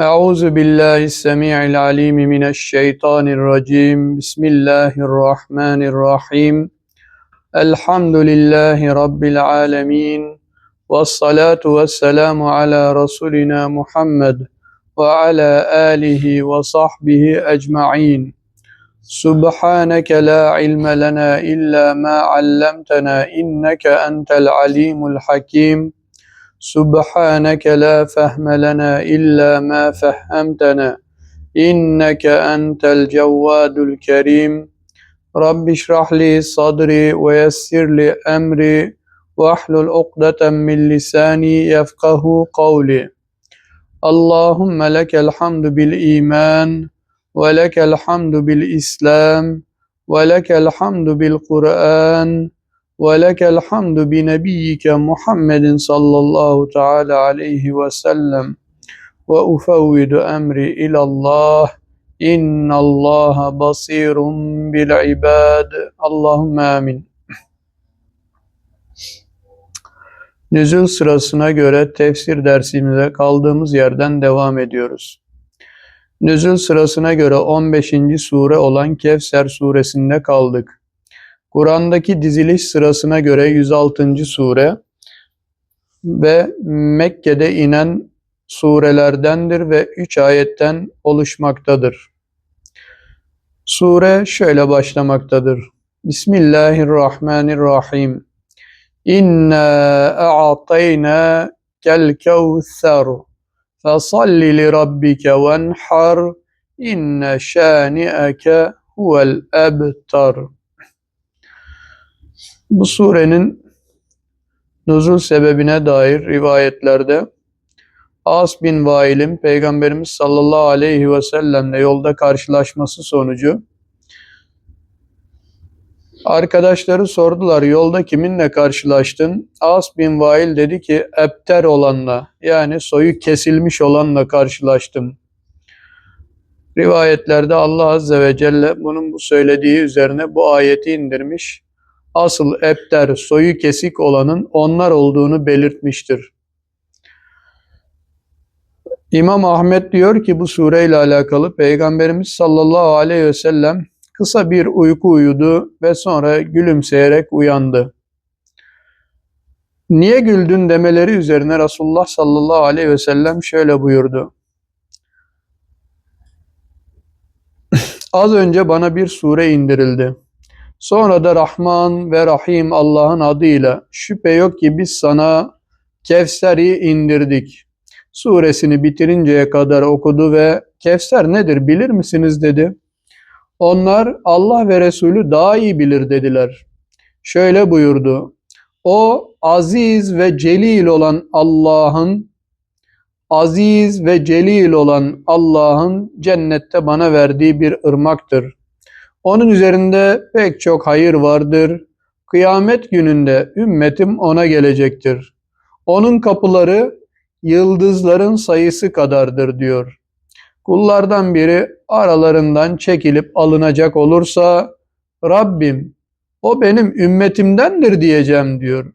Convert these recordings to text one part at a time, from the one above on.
أعوذ بالله السميع العليم من الشيطان الرجيم بسم الله الرحمن الرحيم الحمد لله رب العالمين والصلاة والسلام على رسولنا محمد وعلى آله وصحبه أجمعين سبحانك لا علم لنا إلا ما علمتنا إنك أنت العليم الحكيم سبحانك لا فهم لنا إلا ما فهمتنا إنك أنت الجواد الكريم. رب اشرح لي صدري ويسر لي أمري واحلل عقدة من لساني يفقه قولي. اللهم لك الحمد بالإيمان ولك الحمد بالإسلام ولك الحمد بالقرآن ولك الحمد بنبيك محمد صلى الله تعالى عليه وسلم وأفوض أمري إلى الله إن الله بصير بالعباد اللهم آمين Nüzul sırasına göre tefsir dersimize kaldığımız yerden devam ediyoruz. Nüzul sırasına göre 15. sure olan Kevser suresinde kaldık. Kur'an'daki diziliş sırasına göre 106. sure ve Mekke'de inen surelerdendir ve 3 ayetten oluşmaktadır. Sure şöyle başlamaktadır. Bismillahirrahmanirrahim. İnna a'tayna kel kevser fesalli li rabbike venhar inne şani'eke huvel ebtar. Bu surenin nuzul sebebine dair rivayetlerde As bin Vail'in Peygamberimiz sallallahu aleyhi ve sellemle yolda karşılaşması sonucu arkadaşları sordular yolda kiminle karşılaştın? As bin Vail dedi ki ebter olanla yani soyu kesilmiş olanla karşılaştım. Rivayetlerde Allah azze ve celle bunun bu söylediği üzerine bu ayeti indirmiş asıl ebter soyu kesik olanın onlar olduğunu belirtmiştir. İmam Ahmet diyor ki bu sureyle alakalı Peygamberimiz sallallahu aleyhi ve sellem kısa bir uyku uyudu ve sonra gülümseyerek uyandı. Niye güldün demeleri üzerine Resulullah sallallahu aleyhi ve sellem şöyle buyurdu. Az önce bana bir sure indirildi. Sonra da Rahman ve Rahim Allah'ın adıyla şüphe yok ki biz sana Kevser'i indirdik. Suresini bitirinceye kadar okudu ve Kevser nedir bilir misiniz dedi. Onlar Allah ve Resulü daha iyi bilir dediler. Şöyle buyurdu. O aziz ve celil olan Allah'ın aziz ve celil olan Allah'ın cennette bana verdiği bir ırmaktır. Onun üzerinde pek çok hayır vardır. Kıyamet gününde ümmetim ona gelecektir. Onun kapıları yıldızların sayısı kadardır diyor. Kullardan biri aralarından çekilip alınacak olursa Rabbim o benim ümmetimdendir diyeceğim diyor.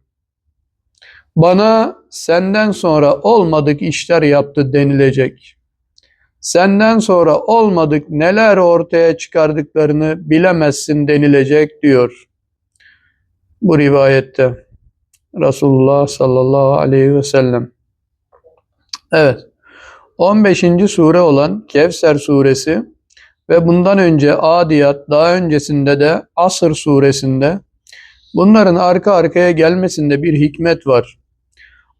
Bana senden sonra olmadık işler yaptı denilecek senden sonra olmadık neler ortaya çıkardıklarını bilemezsin denilecek diyor. Bu rivayette Resulullah sallallahu aleyhi ve sellem. Evet. 15. sure olan Kevser suresi ve bundan önce Adiyat, daha öncesinde de Asır suresinde bunların arka arkaya gelmesinde bir hikmet var.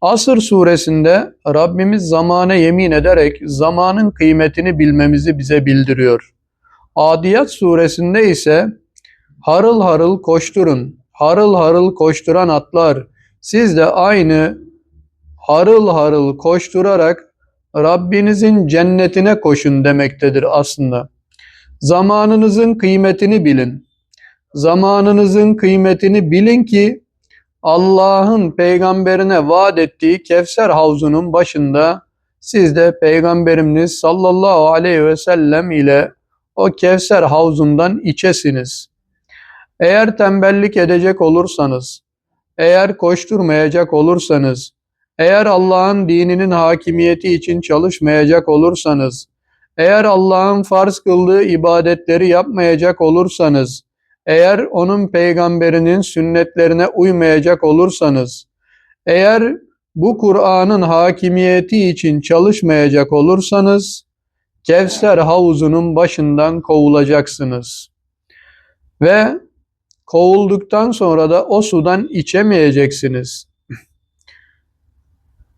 Asır suresinde Rabbimiz zamana yemin ederek zamanın kıymetini bilmemizi bize bildiriyor. Adiyat suresinde ise harıl harıl koşturun, harıl harıl koşturan atlar, siz de aynı harıl harıl koşturarak Rabbinizin cennetine koşun demektedir aslında. Zamanınızın kıymetini bilin. Zamanınızın kıymetini bilin ki Allah'ın peygamberine vaat ettiği Kevser havzunun başında siz de peygamberimiz sallallahu aleyhi ve sellem ile o Kevser havzundan içesiniz. Eğer tembellik edecek olursanız, eğer koşturmayacak olursanız, eğer Allah'ın dininin hakimiyeti için çalışmayacak olursanız, eğer Allah'ın farz kıldığı ibadetleri yapmayacak olursanız, eğer onun peygamberinin sünnetlerine uymayacak olursanız, eğer bu Kur'an'ın hakimiyeti için çalışmayacak olursanız, Kevser havuzunun başından kovulacaksınız. Ve kovulduktan sonra da o sudan içemeyeceksiniz.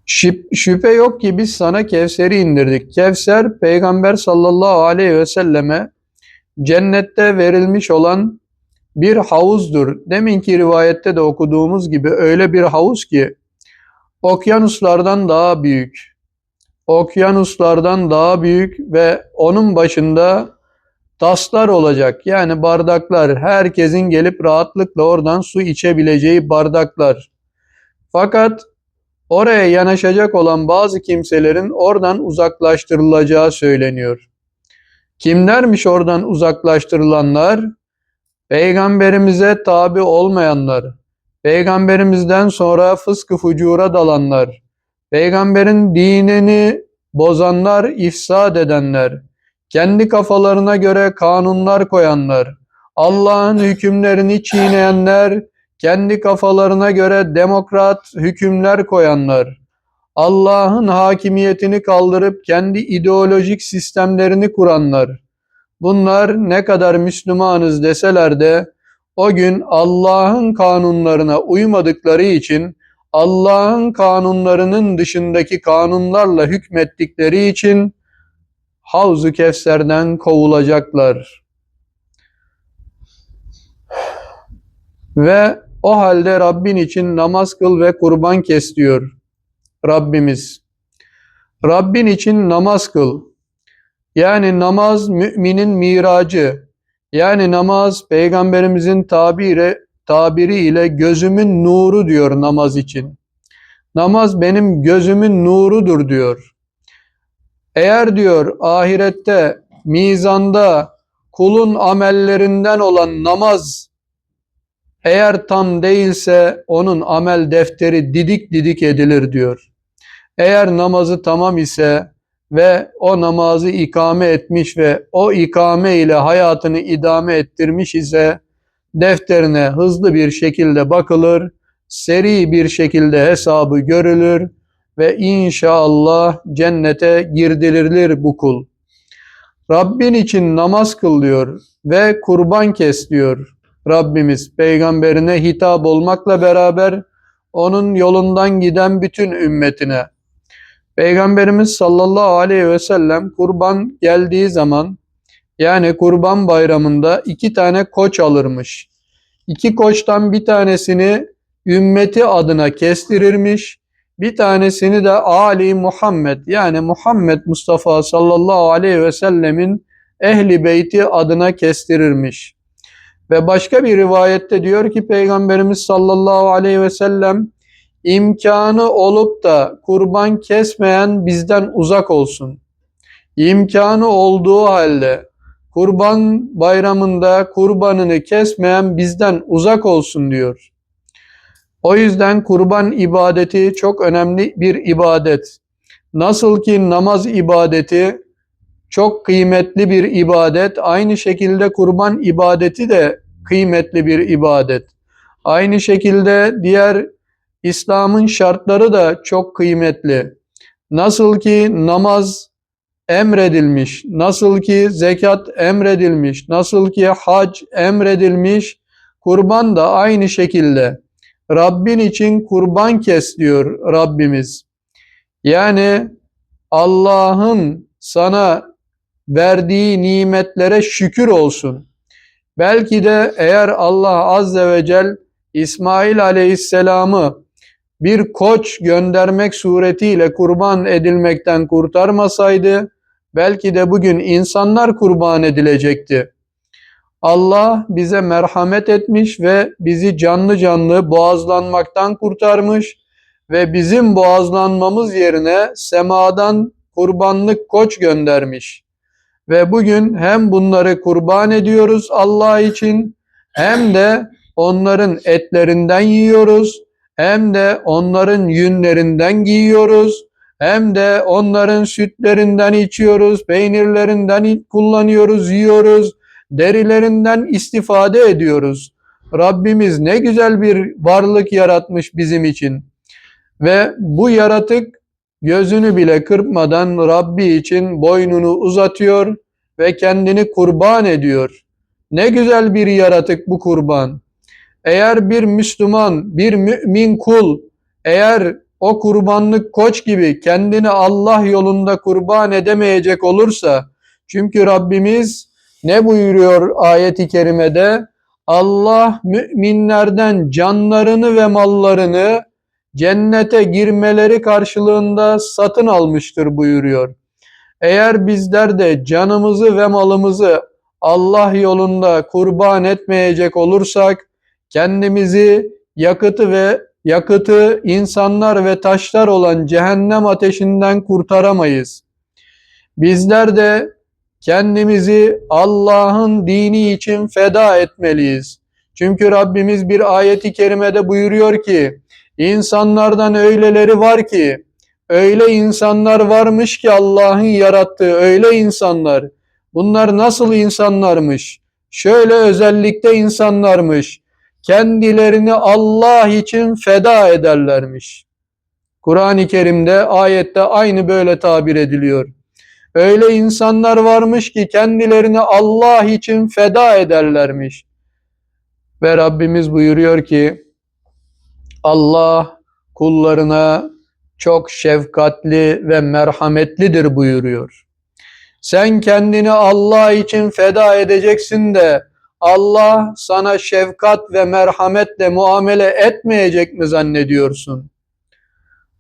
Şüp- Şüphe yok ki biz sana Kevser'i indirdik. Kevser peygamber sallallahu aleyhi ve selleme cennette verilmiş olan bir havuzdur. Deminki rivayette de okuduğumuz gibi öyle bir havuz ki okyanuslardan daha büyük. Okyanuslardan daha büyük ve onun başında taslar olacak. Yani bardaklar. Herkesin gelip rahatlıkla oradan su içebileceği bardaklar. Fakat oraya yanaşacak olan bazı kimselerin oradan uzaklaştırılacağı söyleniyor. Kimlermiş oradan uzaklaştırılanlar? Peygamberimize tabi olmayanlar, peygamberimizden sonra fıskı fucura dalanlar, peygamberin dinini bozanlar, ifsad edenler, kendi kafalarına göre kanunlar koyanlar, Allah'ın hükümlerini çiğneyenler, kendi kafalarına göre demokrat hükümler koyanlar, Allah'ın hakimiyetini kaldırıp kendi ideolojik sistemlerini kuranlar, bunlar ne kadar Müslümanız deseler de o gün Allah'ın kanunlarına uymadıkları için Allah'ın kanunlarının dışındaki kanunlarla hükmettikleri için Havzu Kevser'den kovulacaklar. Ve o halde Rabbin için namaz kıl ve kurban kes diyor Rabbimiz. Rabbin için namaz kıl. Yani namaz müminin miracı. Yani namaz peygamberimizin tabiri, tabiriyle gözümün nuru diyor namaz için. Namaz benim gözümün nurudur diyor. Eğer diyor ahirette mizanda kulun amellerinden olan namaz eğer tam değilse onun amel defteri didik didik edilir diyor. Eğer namazı tamam ise ve o namazı ikame etmiş ve o ikame ile hayatını idame ettirmiş ise defterine hızlı bir şekilde bakılır, seri bir şekilde hesabı görülür ve inşallah cennete girdirilir bu kul. Rabbin için namaz kıl diyor ve kurban kes diyor Rabbimiz peygamberine hitap olmakla beraber onun yolundan giden bütün ümmetine. Peygamberimiz sallallahu aleyhi ve sellem kurban geldiği zaman yani kurban bayramında iki tane koç alırmış. İki koçtan bir tanesini ümmeti adına kestirirmiş. Bir tanesini de Ali Muhammed yani Muhammed Mustafa sallallahu aleyhi ve sellemin ehli beyti adına kestirirmiş. Ve başka bir rivayette diyor ki Peygamberimiz sallallahu aleyhi ve sellem imkanı olup da kurban kesmeyen bizden uzak olsun. İmkanı olduğu halde kurban bayramında kurbanını kesmeyen bizden uzak olsun diyor. O yüzden kurban ibadeti çok önemli bir ibadet. Nasıl ki namaz ibadeti çok kıymetli bir ibadet, aynı şekilde kurban ibadeti de kıymetli bir ibadet. Aynı şekilde diğer İslam'ın şartları da çok kıymetli. Nasıl ki namaz emredilmiş, nasıl ki zekat emredilmiş, nasıl ki hac emredilmiş, kurban da aynı şekilde. Rabbin için kurban kes diyor Rabbimiz. Yani Allah'ın sana verdiği nimetlere şükür olsun. Belki de eğer Allah Azze ve Celle İsmail Aleyhisselam'ı bir koç göndermek suretiyle kurban edilmekten kurtarmasaydı, belki de bugün insanlar kurban edilecekti. Allah bize merhamet etmiş ve bizi canlı canlı boğazlanmaktan kurtarmış ve bizim boğazlanmamız yerine semadan kurbanlık koç göndermiş. Ve bugün hem bunları kurban ediyoruz Allah için hem de onların etlerinden yiyoruz hem de onların yünlerinden giyiyoruz, hem de onların sütlerinden içiyoruz, peynirlerinden kullanıyoruz, yiyoruz, derilerinden istifade ediyoruz. Rabbimiz ne güzel bir varlık yaratmış bizim için. Ve bu yaratık gözünü bile kırpmadan Rabbi için boynunu uzatıyor ve kendini kurban ediyor. Ne güzel bir yaratık bu kurban. Eğer bir Müslüman, bir mümin kul eğer o kurbanlık koç gibi kendini Allah yolunda kurban edemeyecek olursa çünkü Rabbimiz ne buyuruyor ayeti kerimede? Allah müminlerden canlarını ve mallarını cennete girmeleri karşılığında satın almıştır buyuruyor. Eğer bizler de canımızı ve malımızı Allah yolunda kurban etmeyecek olursak kendimizi yakıtı ve yakıtı insanlar ve taşlar olan cehennem ateşinden kurtaramayız. Bizler de kendimizi Allah'ın dini için feda etmeliyiz. Çünkü Rabbimiz bir ayeti kerimede buyuruyor ki insanlardan öyleleri var ki öyle insanlar varmış ki Allah'ın yarattığı öyle insanlar. Bunlar nasıl insanlarmış? Şöyle özellikle insanlarmış. Kendilerini Allah için feda ederlermiş. Kur'an-ı Kerim'de ayette aynı böyle tabir ediliyor. Öyle insanlar varmış ki kendilerini Allah için feda ederlermiş. Ve Rabbimiz buyuruyor ki Allah kullarına çok şefkatli ve merhametlidir buyuruyor. Sen kendini Allah için feda edeceksin de Allah sana şefkat ve merhametle muamele etmeyecek mi zannediyorsun?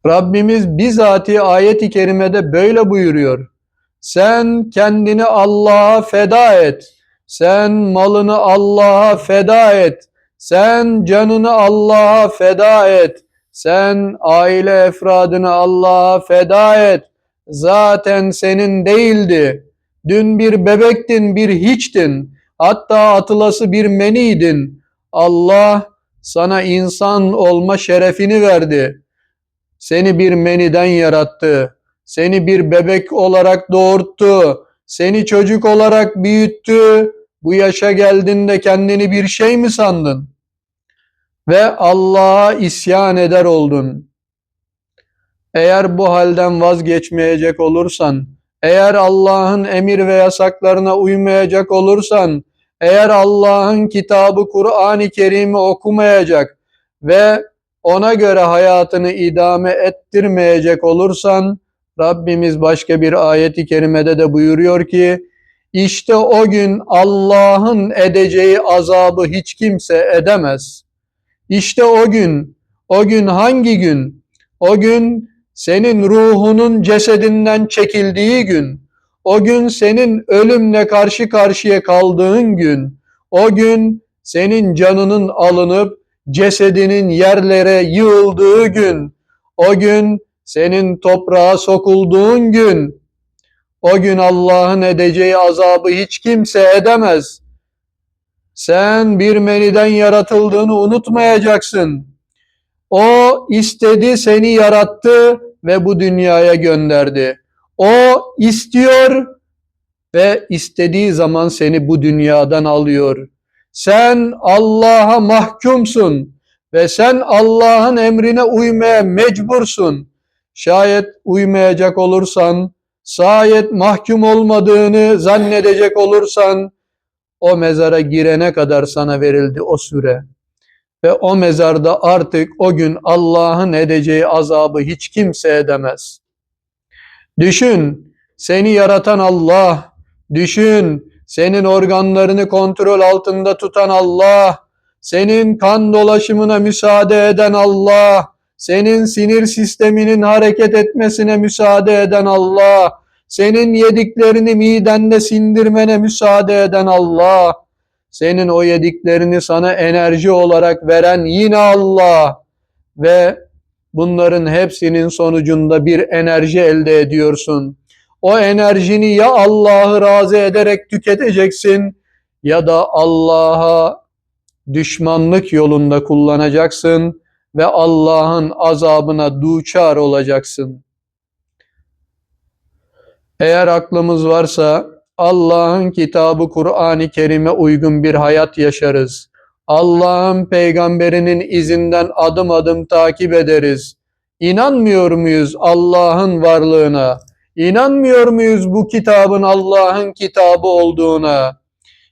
Rabbimiz bizatihi ayet-i kerimede böyle buyuruyor. Sen kendini Allah'a feda et. Sen malını Allah'a feda et. Sen canını Allah'a feda et. Sen aile efradını Allah'a feda et. Zaten senin değildi. Dün bir bebektin, bir hiçtin. Hatta atılası bir meniydin. Allah sana insan olma şerefini verdi. Seni bir meniden yarattı. Seni bir bebek olarak doğurttu. Seni çocuk olarak büyüttü. Bu yaşa geldiğinde kendini bir şey mi sandın? Ve Allah'a isyan eder oldun. Eğer bu halden vazgeçmeyecek olursan, eğer Allah'ın emir ve yasaklarına uymayacak olursan, eğer Allah'ın kitabı Kur'an-ı Kerim'i okumayacak ve ona göre hayatını idame ettirmeyecek olursan, Rabbimiz başka bir ayeti kerimede de buyuruyor ki, işte o gün Allah'ın edeceği azabı hiç kimse edemez. İşte o gün, o gün hangi gün? O gün senin ruhunun cesedinden çekildiği gün, o gün senin ölümle karşı karşıya kaldığın gün, o gün senin canının alınıp cesedinin yerlere yığıldığı gün, o gün senin toprağa sokulduğun gün, o gün Allah'ın edeceği azabı hiç kimse edemez. Sen bir meniden yaratıldığını unutmayacaksın. O istedi, seni yarattı ve bu dünyaya gönderdi. O istiyor ve istediği zaman seni bu dünyadan alıyor. Sen Allah'a mahkumsun ve sen Allah'ın emrine uymaya mecbursun. Şayet uymayacak olursan, şayet mahkum olmadığını zannedecek olursan, o mezara girene kadar sana verildi o süre. Ve o mezarda artık o gün Allah'ın edeceği azabı hiç kimse edemez. Düşün, seni yaratan Allah, düşün, senin organlarını kontrol altında tutan Allah, senin kan dolaşımına müsaade eden Allah, senin sinir sisteminin hareket etmesine müsaade eden Allah, senin yediklerini midende sindirmene müsaade eden Allah, senin o yediklerini sana enerji olarak veren yine Allah. Ve bunların hepsinin sonucunda bir enerji elde ediyorsun. O enerjini ya Allah'ı razı ederek tüketeceksin ya da Allah'a düşmanlık yolunda kullanacaksın ve Allah'ın azabına duçar olacaksın. Eğer aklımız varsa Allah'ın kitabı Kur'an-ı Kerim'e uygun bir hayat yaşarız. Allah'ın peygamberinin izinden adım adım takip ederiz. İnanmıyor muyuz Allah'ın varlığına? İnanmıyor muyuz bu kitabın Allah'ın kitabı olduğuna?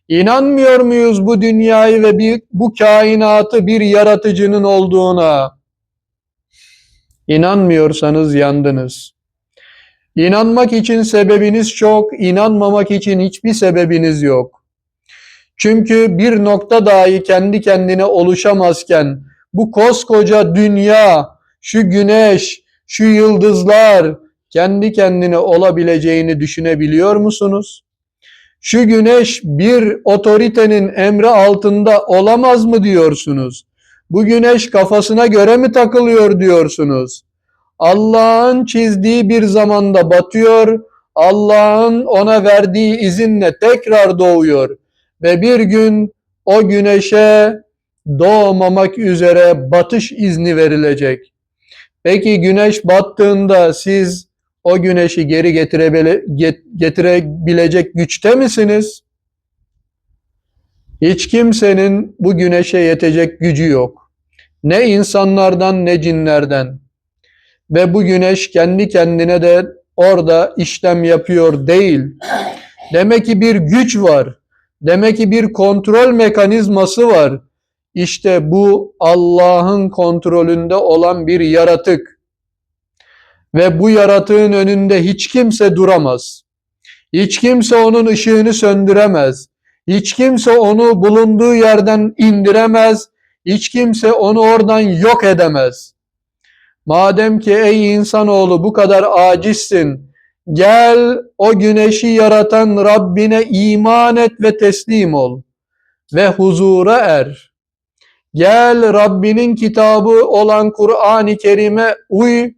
İnanmıyor muyuz bu dünyayı ve bir, bu kainatı bir yaratıcının olduğuna? İnanmıyorsanız yandınız. İnanmak için sebebiniz çok, inanmamak için hiçbir sebebiniz yok. Çünkü bir nokta dahi kendi kendine oluşamazken bu koskoca dünya, şu güneş, şu yıldızlar kendi kendine olabileceğini düşünebiliyor musunuz? Şu güneş bir otoritenin emri altında olamaz mı diyorsunuz? Bu güneş kafasına göre mi takılıyor diyorsunuz? Allah'ın çizdiği bir zamanda batıyor, Allah'ın ona verdiği izinle tekrar doğuyor ve bir gün o güneşe doğmamak üzere batış izni verilecek. Peki güneş battığında siz o güneşi geri getirebile, getirebilecek güçte misiniz? Hiç kimsenin bu güneşe yetecek gücü yok. Ne insanlardan ne cinlerden. Ve bu güneş kendi kendine de orada işlem yapıyor değil. Demek ki bir güç var. Demek ki bir kontrol mekanizması var. İşte bu Allah'ın kontrolünde olan bir yaratık. Ve bu yaratığın önünde hiç kimse duramaz. Hiç kimse onun ışığını söndüremez. Hiç kimse onu bulunduğu yerden indiremez. Hiç kimse onu oradan yok edemez. Madem ki ey insanoğlu bu kadar acizsin, gel o güneşi yaratan Rabbine iman et ve teslim ol ve huzura er. Gel Rabbinin kitabı olan Kur'an-ı Kerim'e uy,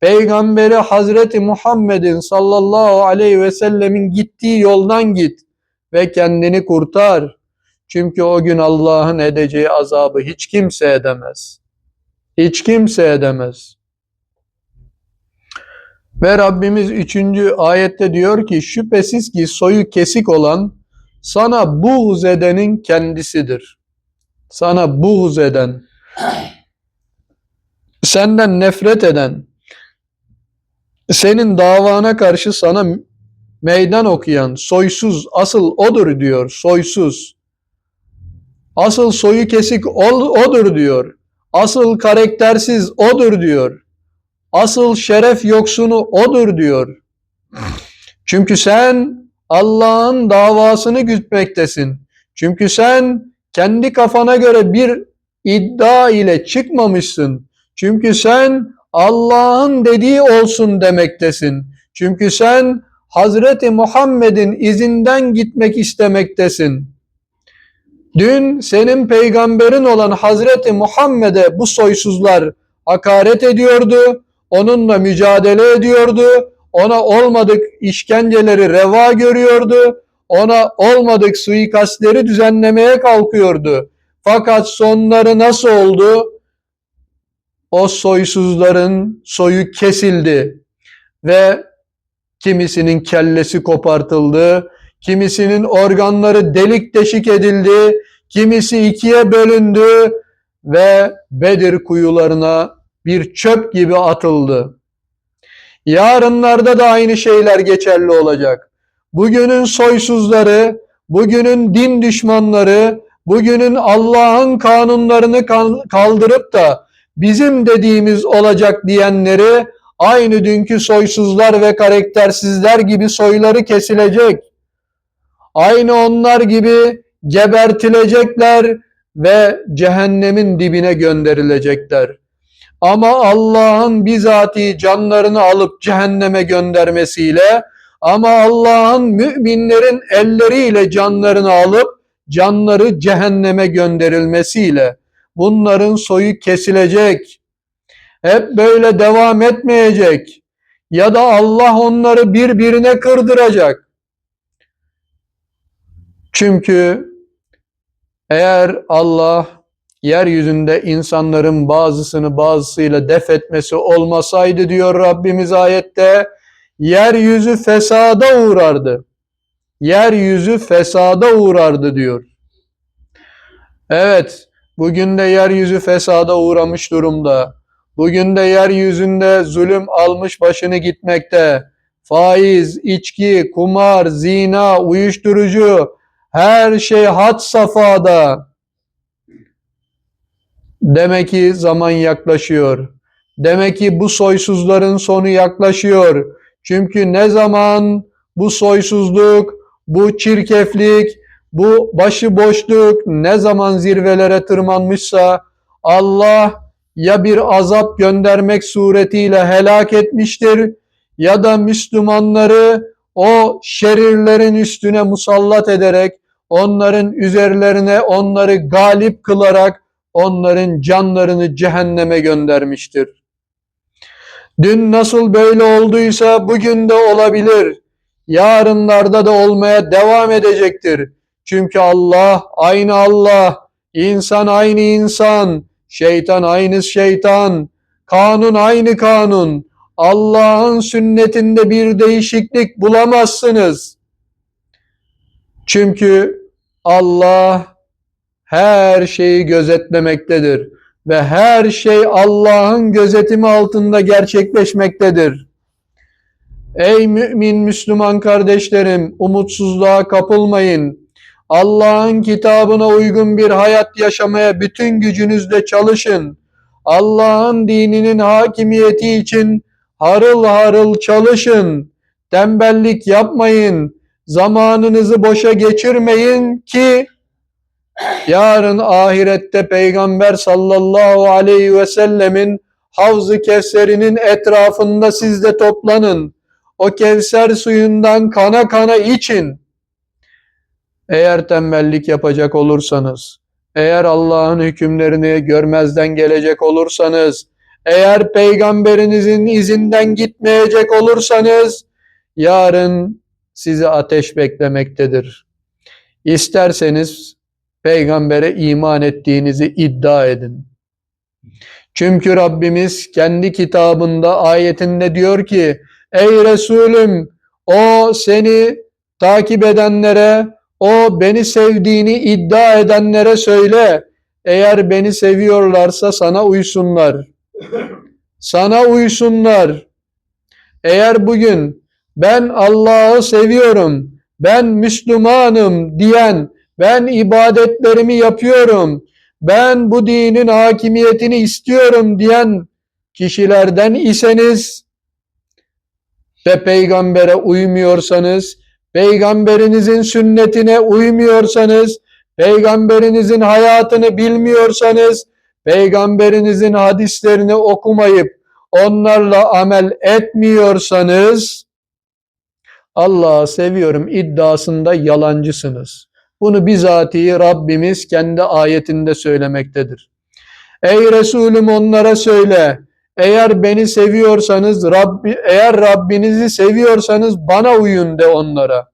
Peygamberi Hazreti Muhammed'in sallallahu aleyhi ve sellemin gittiği yoldan git ve kendini kurtar. Çünkü o gün Allah'ın edeceği azabı hiç kimse edemez. Hiç kimse edemez. Ve Rabbimiz üçüncü ayette diyor ki şüphesiz ki soyu kesik olan sana buğz edenin kendisidir. Sana buğz eden, senden nefret eden, senin davana karşı sana meydan okuyan soysuz asıl odur diyor soysuz. Asıl soyu kesik odur diyor. Asıl karaktersiz odur diyor. Asıl şeref yoksunu odur diyor. Çünkü sen Allah'ın davasını gütmektesin. Çünkü sen kendi kafana göre bir iddia ile çıkmamışsın. Çünkü sen Allah'ın dediği olsun demektesin. Çünkü sen Hazreti Muhammed'in izinden gitmek istemektesin. Dün senin peygamberin olan Hazreti Muhammed'e bu soysuzlar hakaret ediyordu, onunla mücadele ediyordu, ona olmadık işkenceleri reva görüyordu, ona olmadık suikastleri düzenlemeye kalkıyordu. Fakat sonları nasıl oldu? O soysuzların soyu kesildi ve kimisinin kellesi kopartıldı, kimisinin organları delik deşik edildi, kimisi ikiye bölündü ve Bedir kuyularına bir çöp gibi atıldı. Yarınlarda da aynı şeyler geçerli olacak. Bugünün soysuzları, bugünün din düşmanları, bugünün Allah'ın kanunlarını kaldırıp da bizim dediğimiz olacak diyenleri aynı dünkü soysuzlar ve karaktersizler gibi soyları kesilecek. Aynı onlar gibi gebertilecekler ve cehennemin dibine gönderilecekler. Ama Allah'ın bizatihi canlarını alıp cehenneme göndermesiyle ama Allah'ın müminlerin elleriyle canlarını alıp canları cehenneme gönderilmesiyle bunların soyu kesilecek. Hep böyle devam etmeyecek. Ya da Allah onları birbirine kırdıracak. Çünkü eğer Allah yeryüzünde insanların bazısını bazısıyla def etmesi olmasaydı diyor Rabbimiz ayette yeryüzü fesada uğrardı. Yeryüzü fesada uğrardı diyor. Evet, bugün de yeryüzü fesada uğramış durumda. Bugün de yeryüzünde zulüm almış başını gitmekte. Faiz, içki, kumar, zina, uyuşturucu, her şey had safhada. Demek ki zaman yaklaşıyor. Demek ki bu soysuzların sonu yaklaşıyor. Çünkü ne zaman bu soysuzluk, bu çirkeflik, bu başıboşluk ne zaman zirvelere tırmanmışsa Allah ya bir azap göndermek suretiyle helak etmiştir ya da Müslümanları o şerirlerin üstüne musallat ederek onların üzerlerine onları galip kılarak onların canlarını cehenneme göndermiştir. Dün nasıl böyle olduysa bugün de olabilir. Yarınlarda da olmaya devam edecektir. Çünkü Allah aynı Allah, insan aynı insan, şeytan aynı şeytan, kanun aynı kanun. Allah'ın sünnetinde bir değişiklik bulamazsınız. Çünkü Allah her şeyi gözetlemektedir ve her şey Allah'ın gözetimi altında gerçekleşmektedir. Ey mümin Müslüman kardeşlerim, umutsuzluğa kapılmayın. Allah'ın kitabına uygun bir hayat yaşamaya bütün gücünüzle çalışın. Allah'ın dininin hakimiyeti için harıl harıl çalışın. Tembellik yapmayın. Zamanınızı boşa geçirmeyin ki yarın ahirette Peygamber sallallahu aleyhi ve sellemin Havz-ı Kevser'inin etrafında siz de toplanın. O Kevser suyundan kana kana için. Eğer tembellik yapacak olursanız, eğer Allah'ın hükümlerini görmezden gelecek olursanız, eğer peygamberinizin izinden gitmeyecek olursanız, yarın sizi ateş beklemektedir. İsterseniz peygambere iman ettiğinizi iddia edin. Çünkü Rabbimiz kendi kitabında ayetinde diyor ki Ey Resulüm o seni takip edenlere o beni sevdiğini iddia edenlere söyle eğer beni seviyorlarsa sana uysunlar. Sana uysunlar. Eğer bugün ben Allah'ı seviyorum, ben Müslümanım diyen, ben ibadetlerimi yapıyorum, ben bu dinin hakimiyetini istiyorum diyen kişilerden iseniz ve peygambere uymuyorsanız, peygamberinizin sünnetine uymuyorsanız, peygamberinizin hayatını bilmiyorsanız, peygamberinizin hadislerini okumayıp onlarla amel etmiyorsanız Allah'ı seviyorum iddiasında yalancısınız. Bunu bizatihi Rabbimiz kendi ayetinde söylemektedir. Ey Resulüm onlara söyle. Eğer beni seviyorsanız, Rabbi, eğer Rabbinizi seviyorsanız bana uyun de onlara.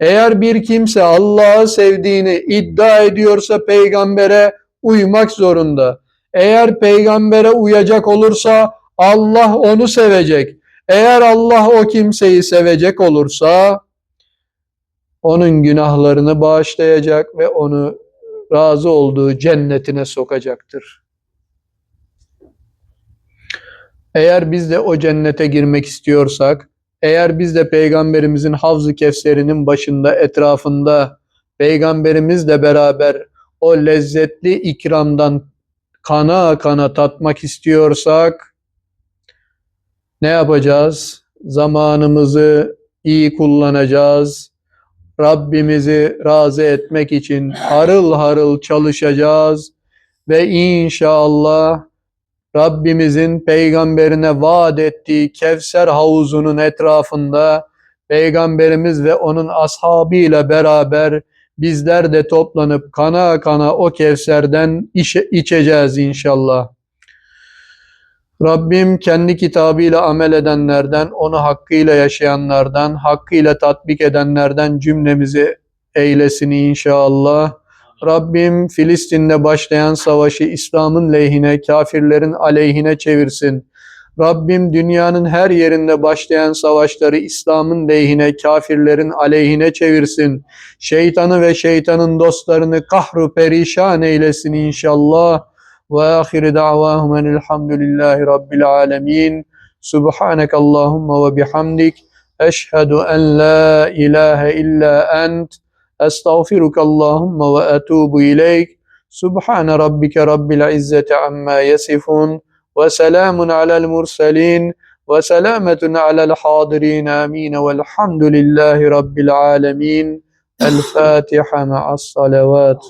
Eğer bir kimse Allah'ı sevdiğini iddia ediyorsa peygambere uymak zorunda. Eğer peygambere uyacak olursa Allah onu sevecek. Eğer Allah o kimseyi sevecek olursa onun günahlarını bağışlayacak ve onu razı olduğu cennetine sokacaktır. Eğer biz de o cennete girmek istiyorsak, eğer biz de Peygamberimizin Havz-ı Kevser'inin başında, etrafında, Peygamberimizle beraber o lezzetli ikramdan kana kana tatmak istiyorsak, ne yapacağız? Zamanımızı iyi kullanacağız. Rabbimizi razı etmek için harıl harıl çalışacağız ve inşallah Rabbimizin peygamberine vaat ettiği Kevser havuzunun etrafında peygamberimiz ve onun ashabıyla beraber bizler de toplanıp kana kana o Kevser'den içe, içeceğiz inşallah. Rabbim kendi kitabıyla amel edenlerden, onu hakkıyla yaşayanlardan, hakkıyla tatbik edenlerden cümlemizi eylesin inşallah. Rabbim Filistin'de başlayan savaşı İslam'ın lehine, kafirlerin aleyhine çevirsin. Rabbim dünyanın her yerinde başlayan savaşları İslam'ın lehine, kafirlerin aleyhine çevirsin. Şeytanı ve şeytanın dostlarını kahru perişan eylesin inşallah. Ve ahir da'vahum enilhamdülillahi rabbil alemin. Subhanek Allahumma ve bihamdik. Eşhedü en la ilahe illa ent. Estağfiruka Allahumma ve etubu ileyk. Subhane rabbike rabbil izzeti amma yasifun. Ve selamun alel murselin. Ve selametun alel hadirin. Amin. Velhamdülillahi rabbil alemin. El Fatiha ma'as salavat.